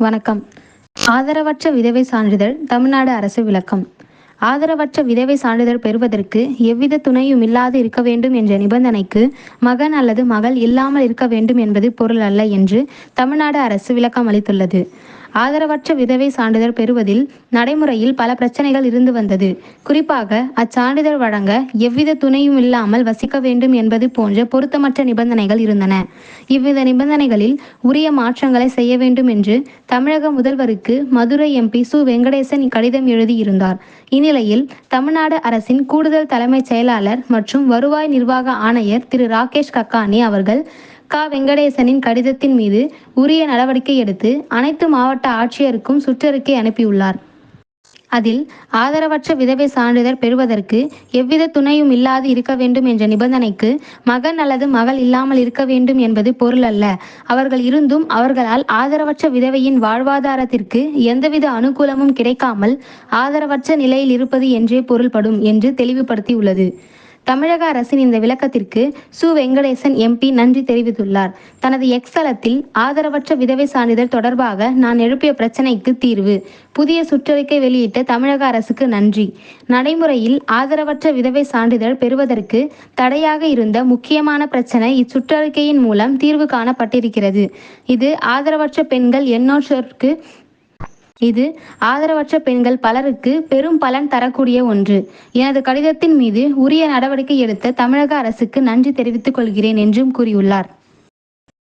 வணக்கம். ஆதரவற்ற விதவை சான்றிதழ் தமிழ்நாடு அரசு விளக்கம். ஆதரவற்ற விதவை சான்றிதழ் பெறுவதற்கு எவ்வித துணையும் இல்லாது இருக்க வேண்டும் என்ற நிபந்தனைக்கு மகன் அல்லது மகள் இல்லாமல் இருக்க வேண்டும் என்பது பொருள் அல்ல என்று தமிழ்நாடு அரசு விளக்கம் அளித்துள்ளது ஆதரவற்ற விதவை சான்றிதழ் பெறுவதில் நடைமுறையில் பல பிரச்சனைகள் இருந்து வந்தது. குறிப்பாக அச்சான்றிதழ் வழங்க எவ்வித துணையும் இல்லாமல் வசிக்க வேண்டும் என்பது போன்ற பொருத்தமற்ற நிபந்தனைகள் இருந்தன. இவ்வித நிபந்தனைகளில் உரிய மாற்றங்களை செய்ய வேண்டும் என்று தமிழக முதல்வருக்கு மதுரை எம்பி சு. வெங்கடேசன் கடிதம் எழுதியிருந்தார். இந்நிலையில் தமிழ்நாடு அரசின் கூடுதல் தலைமைச் செயலாளர் மற்றும் வருவாய் நிர்வாக ஆணையர் திரு. ராகேஷ் கக்கானி அவர்கள் க வெங்கடேசனின் கடிதத்தின் மீது உரிய நடவடிக்கை எடுத்து அனைத்து மாவட்ட ஆட்சியருக்கும் சுற்றறிக்கை அனுப்பியுள்ளார். அதில் ஆதரவற்ற விதவை சான்றிதழ் பெறுவதற்கு எவ்வித துணையும் இல்லாது இருக்க வேண்டும் என்ற நிபந்தனைக்கு மகன் அல்லது மகள் இல்லாமல் இருக்க வேண்டும் என்பது பொருள் அல்ல. அவர்கள் இருந்தும் அவர்களால் ஆதரவற்ற விதவையின் வாழ்வாதாரத்திற்கு எந்தவித அனுகூலமும் கிடைக்காமல் ஆதரவற்ற நிலையில் இருப்பது என்றே பொருள்படும் என்று தெளிவுபடுத்தியுள்ளது. தமிழக அரசின் இந்த விளக்கத்திற்கு சு. வெங்கடேசன் எம்பி நன்றி தெரிவித்துள்ளார். தனது எக்ஸலத்தில் ஆதரவற்ற விதவை சான்றிதழ் தொடர்பாக நான் எழுப்பிய பிரச்சினைக்கு தீர்வு. புதிய சுற்றறிக்கை வெளியிட்ட தமிழக அரசுக்கு நன்றி. நடைமுறையில் ஆதரவற்ற விதவை சான்றிதழ் பெறுவதற்கு தடையாக இருந்த முக்கியமான பிரச்சனை இச்சுற்றறிக்கையின் மூலம் தீர்வு காணப்பட்டிருக்கிறது. இது ஆதரவற்ற பெண்கள் எண்ணற்றோருக்கு இது ஆதரவற்ற பெண்கள் பலருக்கு பெரும் பலன் தரக்கூடிய ஒன்று. எனது கடிதத்தின் மீது உரிய நடவடிக்கை எடுத்த தமிழக அரசுக்கு நன்றி தெரிவித்துக் கொள்கிறேன் என்றும் கூறியுள்ளார்.